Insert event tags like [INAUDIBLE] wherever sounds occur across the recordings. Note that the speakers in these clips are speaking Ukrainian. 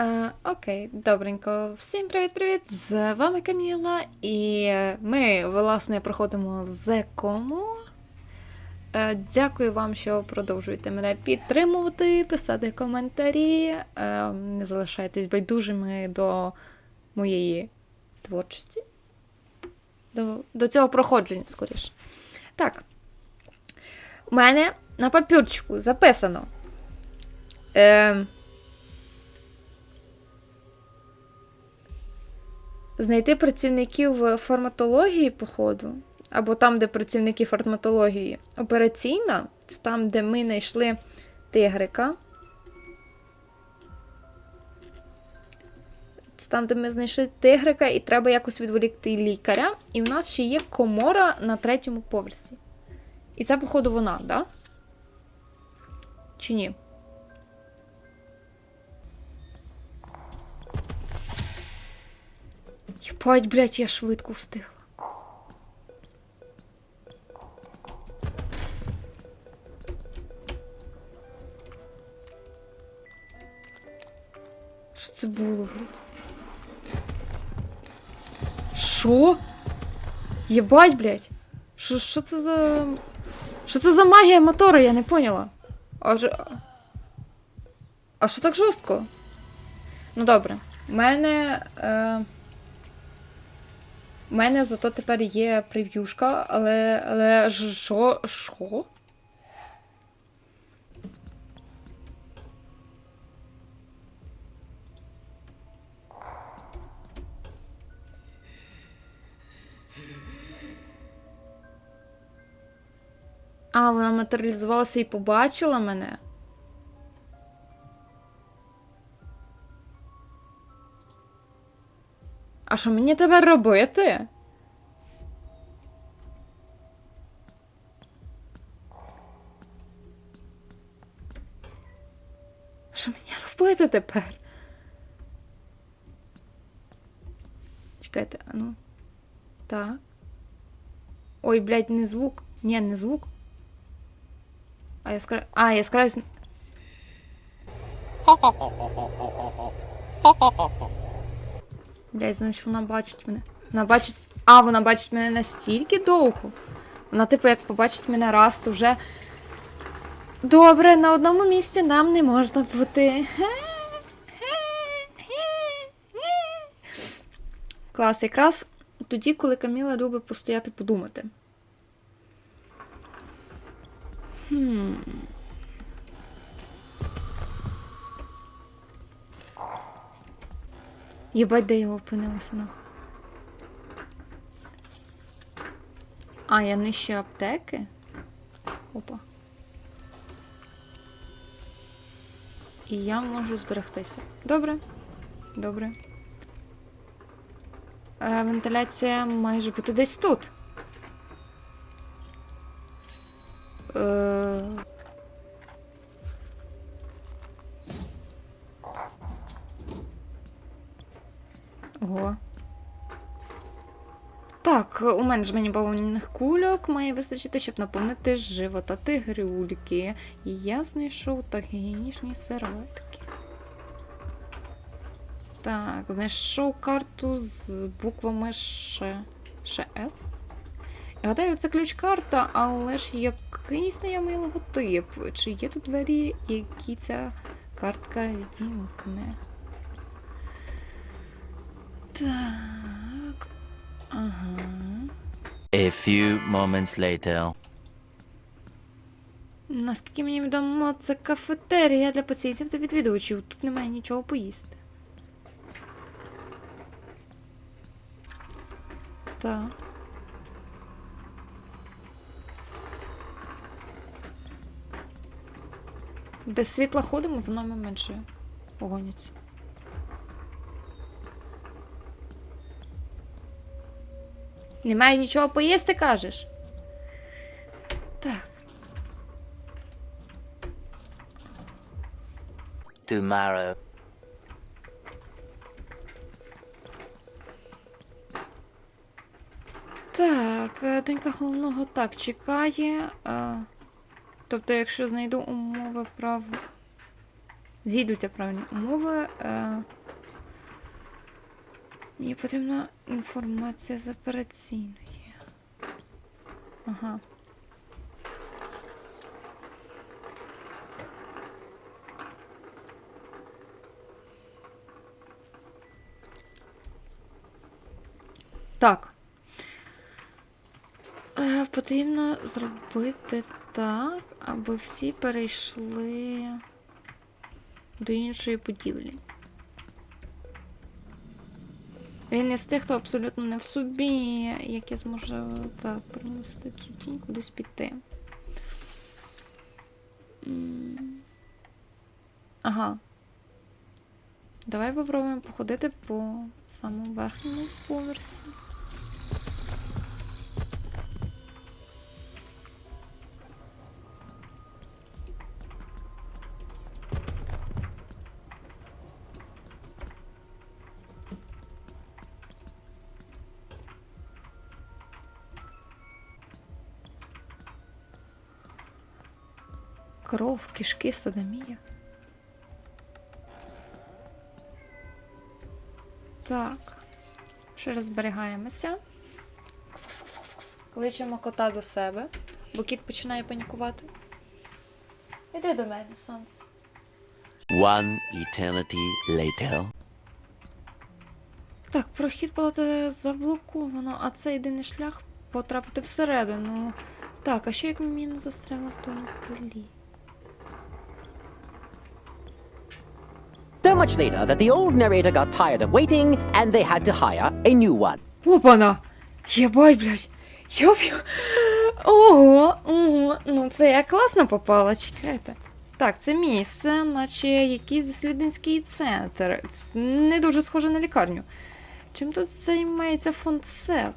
Е, окей, добренько. Всім привіт-привіт! З вами Каміла, і ми, власне, проходимо Зекому. Е, дякую вам, що продовжуєте мене підтримувати, писати коментарі. Е, не залишайтесь байдужими до моєї творчості. До, до цього проходження, скоріше. Так. У мене на папірчику записано. Е, Знайти працівників форматології, походу, або там, де працівники форматології. Операційна це там, де ми знайшли тигрика. Це там, де ми знайшли тигрика, і треба якось відволікти лікаря. І в нас ще є комора на третьому поверсі. І це, походу, вона? Да? Чи ні? Єбать, блядь, я швидко встигла. Що це було, блядь? Що? Єбать, блядь. Що, що це за. Що це за магія мотора, я не поняла. А же. А що так жорстко? Ну добре. У мене. Е... У мене зато тепер є прев'юшка, але. Але що? Що? А, вона матеріалізувалася і побачила мене. А що мені треба робити? Що мені робити тепер? Чекайте, а ну. Так. Ой, блядь, не звук. Ні, не звук. А я скра... А, я скраюсь. [LAUGHS] Блядь, значить вона бачить мене. Вона бачить. А, вона бачить мене настільки довго. Вона, типу, як побачить мене раз, то вже. Добре, на одному місці нам не можна бути. Клас, якраз тоді, коли Каміла любить постояти подумати. Хм. Єбать, де я опинилася нахуй. А, я нижче аптеки? Опа. І я можу зберегтися. Добре. Добре. Е, вентиляція має бути десь тут. Е... Ого. Так, у мене ж мені бавовняних кульок має вистачити, щоб наповнити живота тигрюльки. І я знайшов так гігієнічні серветки. Так, знайшов карту з буквами Ш. Ш С. Я гадаю, це ключ-карта, але ж який знайомий логотип. Чи є тут двері, які ця картка відімкне? Так. Ага. A few moments later. Наскільки мені відомо, це кафетерія для пацієнтів та відвідувачів. Тут немає нічого поїсти. Так. Без світла ходимо, за нами менше гоняться. Немає нічого поїсти, кажеш? Так. Tomorrow. Так, е, донька головного так чекає. Е, тобто, якщо знайду умови прав зійдуться правильні умови. Е, мені потрібна інформація з операційної. Ага. Так. Е, потрібно зробити так, аби всі перейшли до іншої будівлі. Він із тих, хто абсолютно не в собі, як я зможу так приносити цю тінь кудись піти. Ага. Давай попробуємо походити по самому верхньому поверсі. Кров, кишки, садомія. Так. Ще раз зберігаємося. Кличемо кота до себе, бо кіт починає панікувати. Іди до мене, сонце. One eternity later. Так, прохід палати заблоковано, а це єдиний шлях потрапити всередину. Так, а що як міна застряла в тому крилі? Much later that the old narrator got tired of waiting and they had to hire a new one. Опана! Єбать, блядь! Йоп-йо! Ого! Ого! Ну це я класно попала, чекайте. Так, це місце, наче якийсь дослідницький центр. Ц- Не дуже схоже на лікарню. Чим тут займається фонд Сева?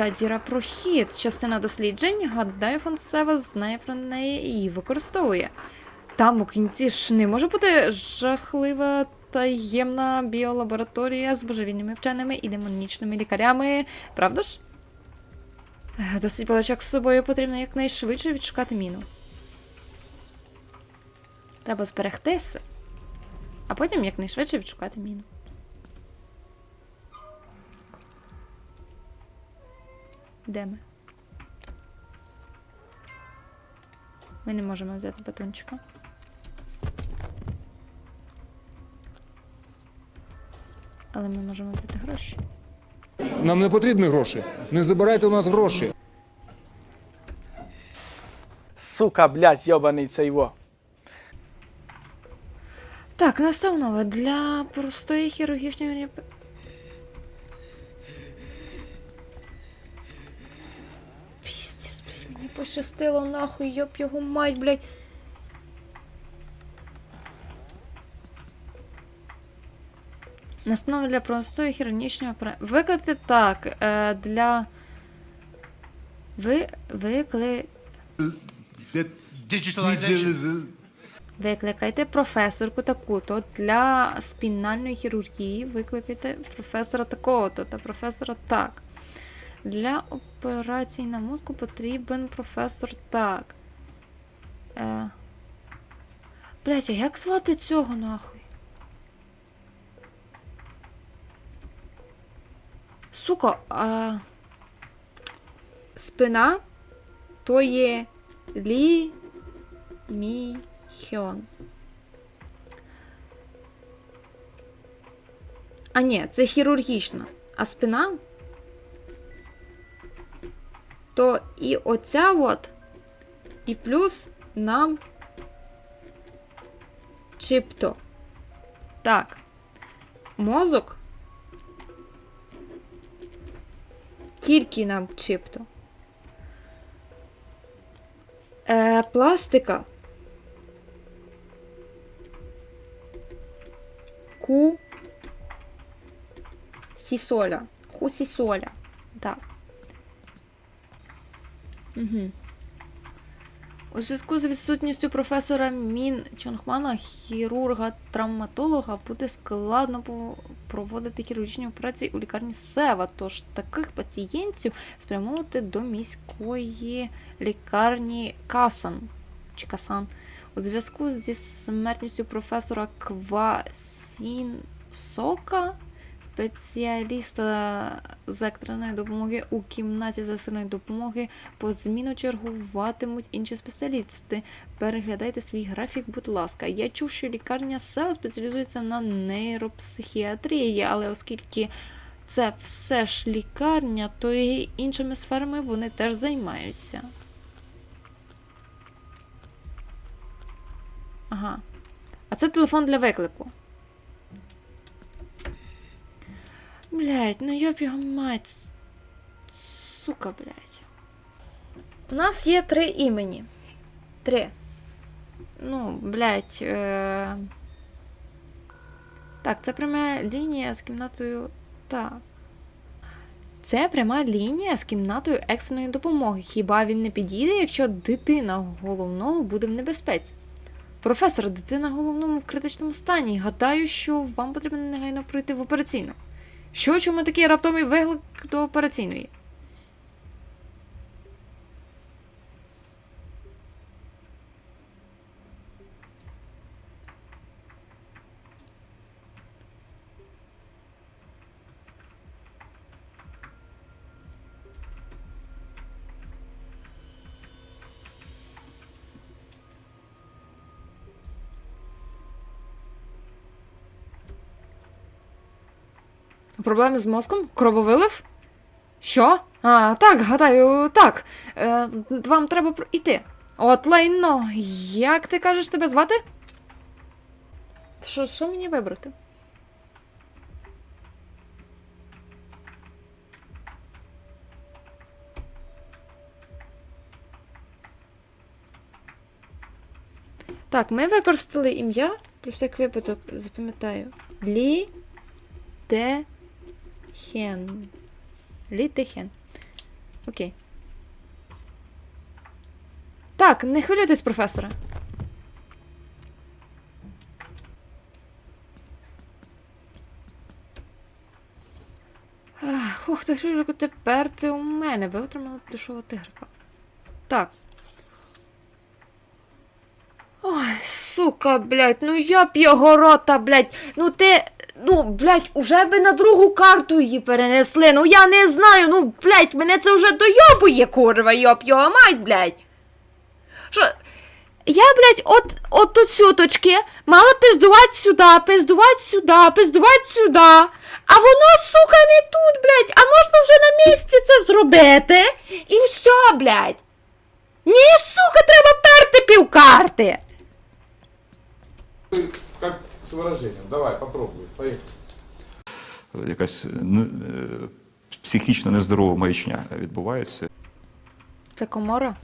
Та діра прохід. Частина досліджень. Гадаю, фонд Сева знає про неї і використовує. Там у кінці ж не може бути жахлива таємна біолабораторія з божевільними вченими і демонічними лікарями, правда ж? Досить балачок з собою потрібно якнайшвидше відшукати міну. Треба зберегтися, а потім якнайшвидше відшукати міну. Де ми? Ми не можемо взяти батончика. Але ми можемо взяти гроші. Нам не потрібні гроші. Не забирайте у нас гроші. Сука, блядь, йобаний цей во. Так, настанови для простої хірургічної пощастило нахуй, йоп його мать, блядь. Настанови для простої хірургічної операції. Викликати так, е, для... Ви... Викли... Викликайте професорку таку-то для спінальної хірургії. Викликайте професора такого-то та професора так. Для операцій на мозку потрібен професор так. Е... Блять, а як звати цього нахуй? Сука, а... Спина то є лі мі Хьон. А ні, це хірургічна. А спина? То і оця от, і плюс нам чипто. Так. Мозок. Тільки нам чипто. Е, пластика. Ку сісоля. Хусісоля. Так. Угу. У зв'язку з відсутністю професора Мін Чонгмана, хірурга-травматолога, буде складно проводити хірургічні операції у лікарні Сева. Тож таких пацієнтів спрямовувати до міської лікарні Касан. Чікасан. У зв'язку зі смертністю професора Квасінсока, спеціаліста з екстреної допомоги у кімнаті засильної допомоги, по зміну чергуватимуть інші спеціалісти. Переглядайте свій графік, будь ласка. Я чув, що лікарня СЕО спеціалізується на нейропсихіатрії, але оскільки це все ж лікарня, то і іншими сферами вони теж займаються. Ага. А це телефон для виклику. Блять, ну йоб його мать. Сука, блять. У нас є три імені. Три. Ну, блять. Е... Так, це пряма лінія з кімнатою. Так. Це пряма лінія з кімнатою екстреної допомоги. Хіба він не підійде, якщо дитина головного буде в небезпеці? Професор, дитина головному в критичному стані. Гадаю, що вам потрібно негайно пройти в операційну. Що чому такий раптовий виклик до операційної? Проблеми з мозком? Крововилив? Що? А, так, гадаю, так. Е, вам треба про- йти. От лайно. Як ти кажеш тебе звати? Що, що мені вибрати? Так, ми використали ім'я. Про всяк випадок запам'ятаю. Лі те Хен. Літихен. Окей. Так, не хвилюйтесь, професоре. Ах, Ух, ти Григорику, тепер ти у мене. Ви отримали плюшового тигрика. Так. Ой, сука, блядь, ну я б його рота, блядь. Ну ти. Ну, блядь, уже би на другу карту її перенесли. Ну я не знаю, ну, блядь, мене це вже дойобує, курва, йоб його мать, блядь. Що? Я, блядь, от, от тут сюточки мала пиздувати сюди, пиздувати сюди, пиздувати сюди. А воно, сука, не тут, блядь. А можна вже на місці це зробити? І все, блядь. Ні, сука, треба перти півкарти. С выражением. Давай, попробуй. Поехали. якась ну, е, психічно нездорова маячня відбувається. Це комора?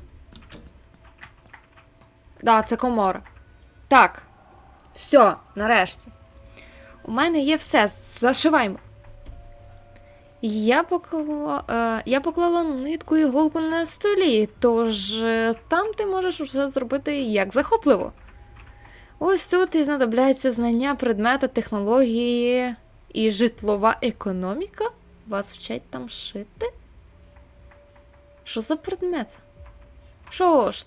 Да, це комора. Так. Все, нарешті. У мене є все. Зашиваємо. Я поклала, е, я поклала нитку і іголку на столі, тож е, там ти можеш усе зробити як захопливо. Ось тут і знадобляється знання предмета технології і житлова економіка. Вас вчать там шити? Що за предмет? Що ж,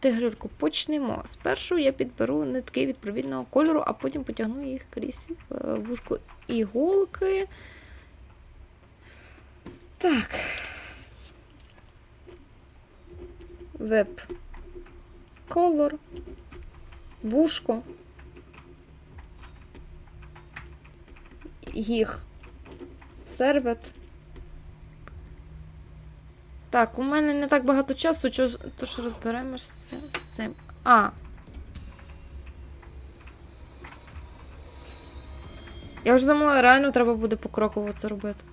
тигрирку, почнемо. Спершу я підберу нитки відповідного кольору, а потім потягну їх крізь е, вушко іголки. Так. Веб. Колор. Вушко. Їх. Сервет. Так, у мене не так багато часу, тож розберемося з цим. А. Я вже думала, реально треба буде покроково це робити.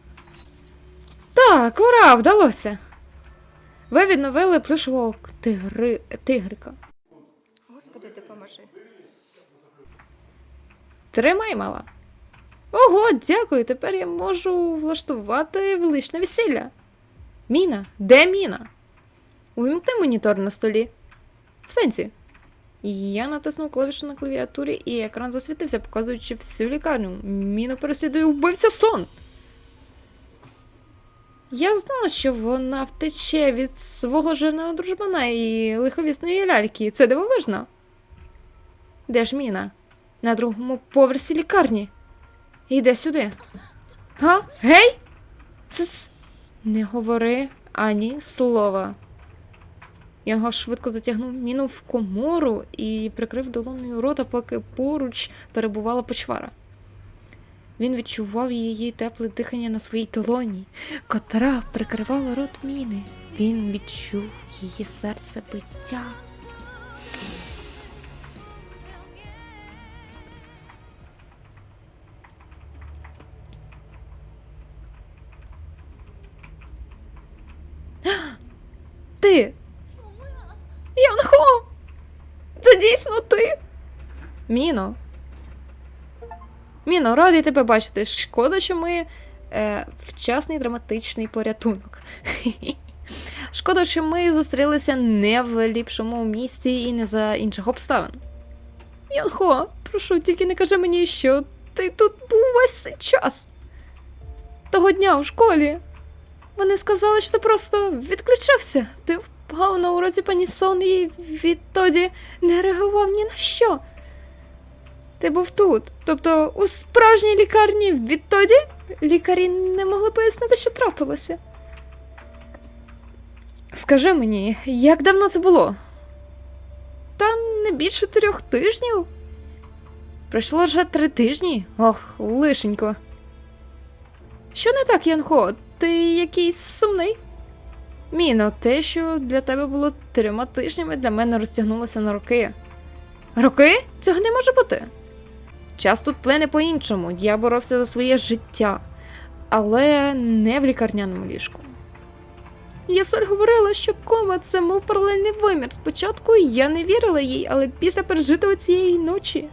Так, ура, вдалося. Ви відновили плюшового тигри... тигрика. Допоможи. Тримай, мала. Ого, дякую. Тепер я можу влаштувати величне весілля. Міна? Де міна? Увімкни монітор на столі. В сенсі. Я натиснув клавішу на клавіатурі, і екран засвітився, показуючи всю лікарню. Міну переслідує вбивця сон. Я знала, що вона втече від свого жирного дружбана і лиховісної ляльки. Це дивовижно. Де ж Міна? На другому поверсі лікарні. Іде сюди. Га? Гей? Цц! Не говори ані слова. Його швидко затягнув міну в комору і прикрив долоною рота, поки поруч перебувала почвара. Він відчував її тепле дихання на своїй долоні, котра прикривала рот міни. Він відчув її серце биття. Міно. Міно, радий тебе бачити. Шкода, що ми е, вчасний драматичний порятунок. [LAUGHS] Шкода, що ми зустрілися не в ліпшому місці і не за інших обставин. Янхо, прошу, тільки не кажи мені, що ти тут був весь час. Того дня у школі. Вони сказали, що ти просто відключився. Ти впав на уроці пані Сон і відтоді не реагував ні на що. Ти був тут, тобто у справжній лікарні відтоді лікарі не могли пояснити, що трапилося. Скажи мені, як давно це було? Та не більше трьох тижнів. Пройшло вже три тижні. Ох, лишенько. Що не так, Янхо? Ти якийсь сумний? Міно, те, що для тебе було трьома тижнями, для мене розтягнулося на роки. Роки? Цього не може бути. Час тут плине по-іншому. Я боровся за своє життя, але не в лікарняному ліжку. Ясоль говорила, що кома це мов паралельний вимір. Спочатку я не вірила їй, але після пережитого цієї ночі.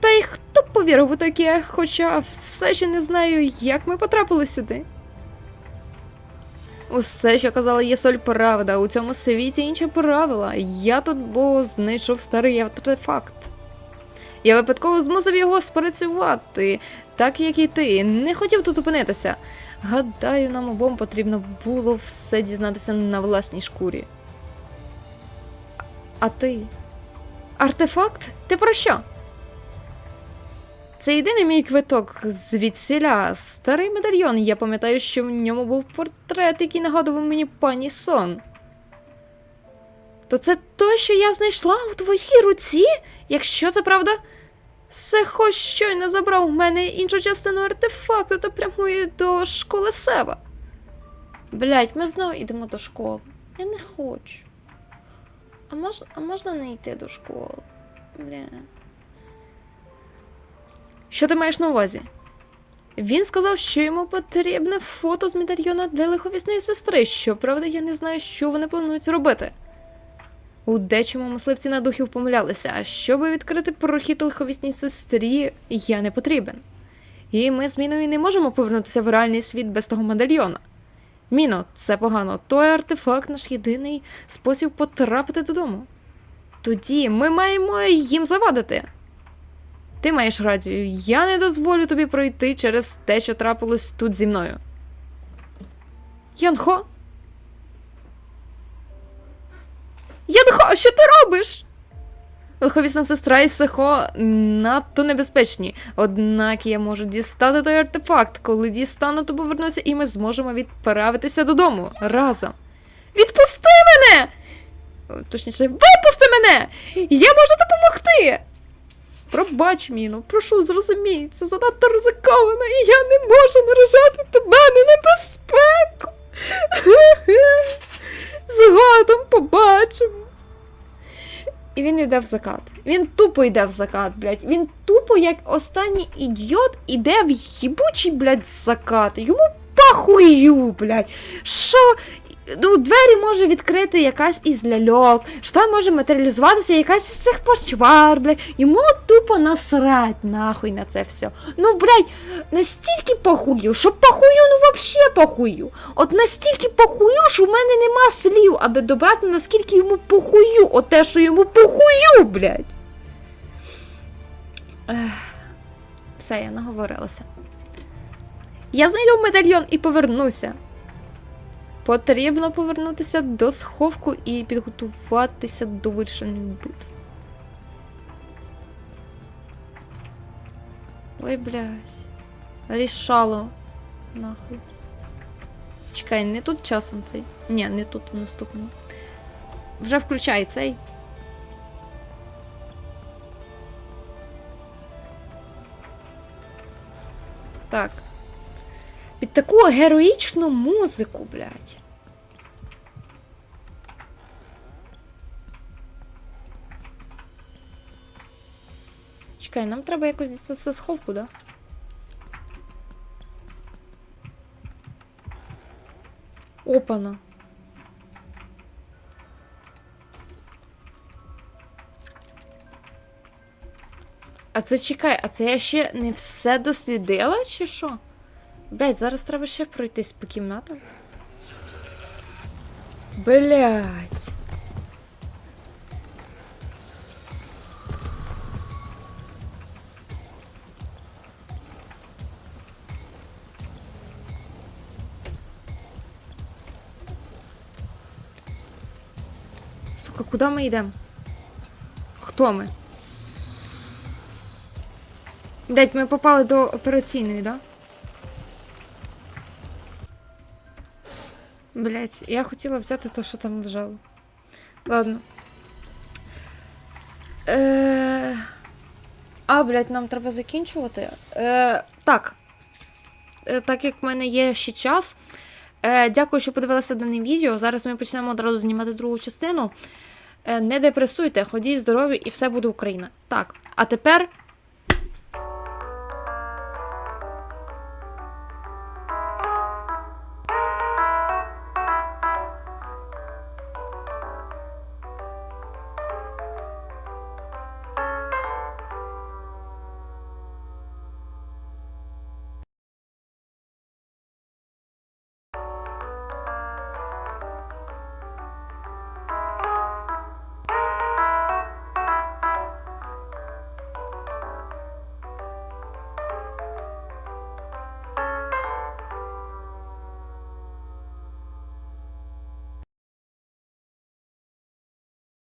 Та й хто б повірив у таке, хоча все ще не знаю, як ми потрапили сюди. Усе, що казала Єсоль, правда. У цьому світі інші правила. Я тут бо знайшов старий артефакт. Я випадково змусив його спрацювати, так як і ти. Не хотів тут опинитися. Гадаю, нам обом потрібно було все дізнатися на власній шкурі. А ти? Артефакт? Ти про що? Це єдиний мій квиток звідсіля. Старий медальйон. Я пам'ятаю, що в ньому був портрет, який нагадував мені пані Сон. То це той, що я знайшла у твоїй руці? Якщо це правда, Сехо щойно забрав у мене іншу частину артефакту та прямує до школи Сева. Блять, ми знову йдемо до школи. Я не хочу. А, мож... а можна не йти до школи? Бля. Що ти маєш на увазі? Він сказав, що йому потрібне фото з медальйона для лиховісної сестри. Щоправда, я не знаю, що вони планують робити. У дечому мисливці на духів помилялися, а щоб відкрити прохід лиховісній сестрі, я не потрібен. І ми з Міною не можемо повернутися в реальний світ без того медальйона. Міно, це погано. Той артефакт наш єдиний спосіб потрапити додому. Тоді ми маємо їм завадити. Ти маєш рацію, я не дозволю тобі пройти через те, що трапилось тут зі мною. Янхо? Янхо, що ти робиш? Лиховісна сестра і Сихо надто небезпечні. Однак я можу дістати той артефакт. Коли дістану, то повернуся, і ми зможемо відправитися додому разом. Відпусти мене! Точніше, випусти мене! Я можу допомогти! Пробач, Міну, прошу, зрозумій, це занадто ризиковано, і я не можу наражати тебе на небезпеку. Згодом побачимо. І він йде в закат. Він тупо йде в закат, блядь. Він тупо, як останній ідіот, іде в їбучий, блядь, закат. Йому пахую, блядь. Що? Ну, двері може відкрити якась із ляльок, що там може матеріалізуватися якась із цих почвар, блядь. Йому тупо насрать нахуй на це все. Ну, блядь, настільки похую, що похую, ну вообще похую. От настільки похую, що в мене нема слів, аби добрати, наскільки йому похую, от те, що йому похую, блядь. Все, я наговорилася. Я знайду медальйон і повернуся. Потрібно повернутися до сховку і підготуватися до вирішальної битви. Ой, блядь. Рішало. Нахуй. Чекай, не тут часом цей. Ні, не тут в наступному. Вже включай цей. Так. Під таку героїчну музику, блядь. Чекай, нам треба якось дістатися сховку, да? Опана. А це чекай, а це я ще не все дослідила, чи що? Блять, зараз треба ще пройтись по кімнатам. Блять. Сука, куди ми йдемо? Хто ми? Блять, ми попали до операційної, да? Блять, я хотіла взяти те, що там лежало. Ладно. Е... А, блять, нам треба закінчувати. Е... Так. Е, так як в мене є ще час. Е, дякую, що подивилися дане відео. Зараз ми почнемо одразу знімати другу частину. Е, не депресуйте, ходіть здорові і все буде Україна. Так, а тепер